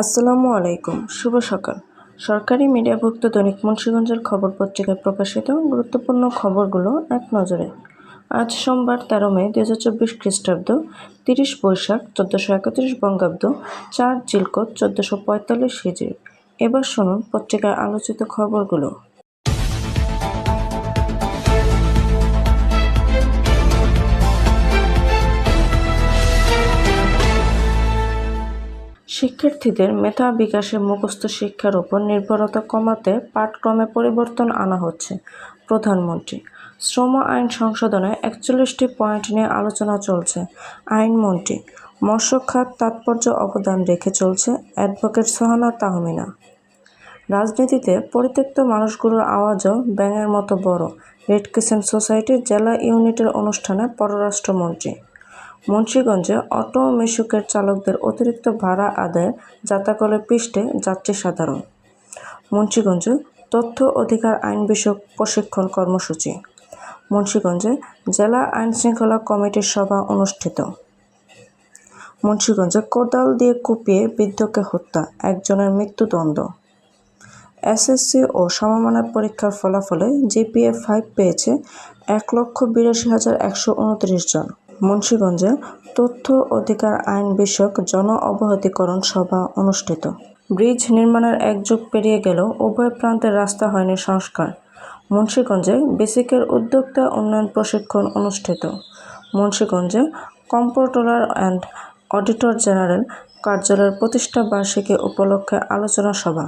আসসালামু আলাইকুম, শুভ সকাল। সরকারি মিডিয়াভুক্ত দৈনিক মুন্সীগঞ্জের খবর পত্রিকায় প্রকাশিত গুরুত্বপূর্ণ খবরগুলো এক নজরে। আজ সোমবার তেরো মে দু হাজার চব্বিশ খ্রিস্টাব্দ, তিরিশ বৈশাখ, চোদ্দোশো একত্রিশ বঙ্গাব্দ, চার জিলকোট, চোদ্দোশো পঁয়তাল্লিশ হিজড়ি। এবার শুনুন পত্রিকায় আলোচিত খবরগুলো। শিক্ষার্থীদের মেধা বিকাশে মুখস্থ শিক্ষার উপর নির্ভরতা কমাতে পাঠক্রমে পরিবর্তন আনা হচ্ছে, প্রধানমন্ত্রী। শ্রম আইন সংশোধনে একচল্লিশটি পয়েন্ট নিয়ে আলোচনা চলছে। আইনমন্ত্রী মৎস্য খাত তাৎপর্য অবদান রেখে চলছে অ্যাডভোকেট সোহানা তাহমিনা। রাজনীতিতে পরিত্যক্ত মানুষগুলোর আওয়াজও ব্যাঙের মতো বড়, রেড ক্রিসেন্ট সোসাইটির জেলা ইউনিটের অনুষ্ঠানে পররাষ্ট্রমন্ত্রী। মুন্সীগঞ্জে অটো মিশুকের চালকদের অতিরিক্ত ভাড়া আদায় যাতাকলে পৃষ্ঠে যাত্রী সাধারণ। মুন্সীগঞ্জে তথ্য অধিকার আইন বিষয়ক প্রশিক্ষণ কর্মসূচি। মুন্সীগঞ্জে জেলা আইনশৃঙ্খলা কমিটির সভা অনুষ্ঠিত। মুন্সীগঞ্জে কোদাল দিয়ে কুপিয়ে বৃদ্ধকে হত্যা, একজনের মৃত্যুদণ্ড। এসএসসি ও সমমানের পরীক্ষার ফলাফলে জিপিএ ফাইভ পেয়েছে এক লক্ষ বিরাশি হাজার একশো উনত্রিশ জন। মুন্সীগঞ্জে তথ্য অধিকার আইন বিষয়ক জন অবহিতকরণ সভা অনুষ্ঠিত। ব্রিজ নির্মাণের এক যুগ পেরিয়ে গেলেও উভয় প্রান্তের রাস্তা হয়নি সংস্কার। মুন্সীগঞ্জে বেসিকের উদ্যোক্তা উন্নয়ন প্রশিক্ষণ অনুষ্ঠিত। মুন্সীগঞ্জে কম্পোট্রোলার অ্যান্ড অডিটর জেনারেল কার্যালয়ের প্রতিষ্ঠা বার্ষিকী উপলক্ষে আলোচনা সভা।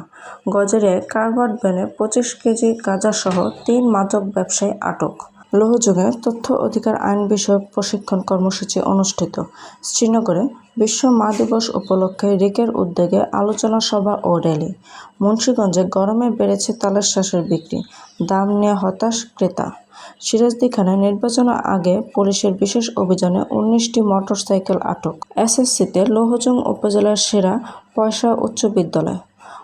গজারিয়ায় কারবার ভ্যানে পঁচিশ কেজি গাঁজাসহ তিন মাদক ব্যবসায়ী আটক। লৌহযুগে তথ্য অধিকার আইন বিষয়ক প্রশিক্ষণ কর্মসূচি অনুষ্ঠিত। শ্রীনগরে বিশ্ব মা দিবস উপলক্ষে রিকের উদ্যোগে আলোচনা সভা ও র্যালি। মুন্সীগঞ্জে গরমে বেড়েছে তালের শ্বাসের বিক্রি, দাম নিয়ে হতাশ ক্রেতা। সিরাজদিখানে নির্বাচনের আগে পুলিশের বিশেষ অভিযানে উনিশটি মোটরসাইকেল আটক। এসএসসিতে লৌহজং উপজেলার সেরা পয়সা উচ্চ বিদ্যালয়।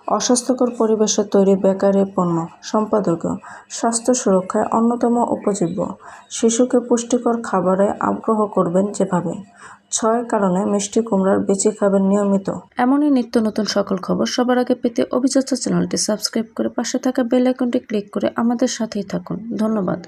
অস্বাস্থ্যকর পরিবেশে তৈরি বেকারি পণ্য, সম্পাদকীয়, স্বাস্থ্য সুরক্ষায় অন্যতম উপজীব্য। শিশুকে পুষ্টিকর খাবারে আগ্রহ করবেন যেভাবে। ছয় কারণে মিষ্টি কুমড়ার বেঁচে খাবেন নিয়মিত। এমনই নিত্য নতুন সকল খবর সবার আগে পেতে অভিযাত্রা চ্যানেলটি সাবস্ক্রাইব করে পাশে থাকা বেল আইকনটি ক্লিক করে আমাদের সাথেই থাকুন। ধন্যবাদ।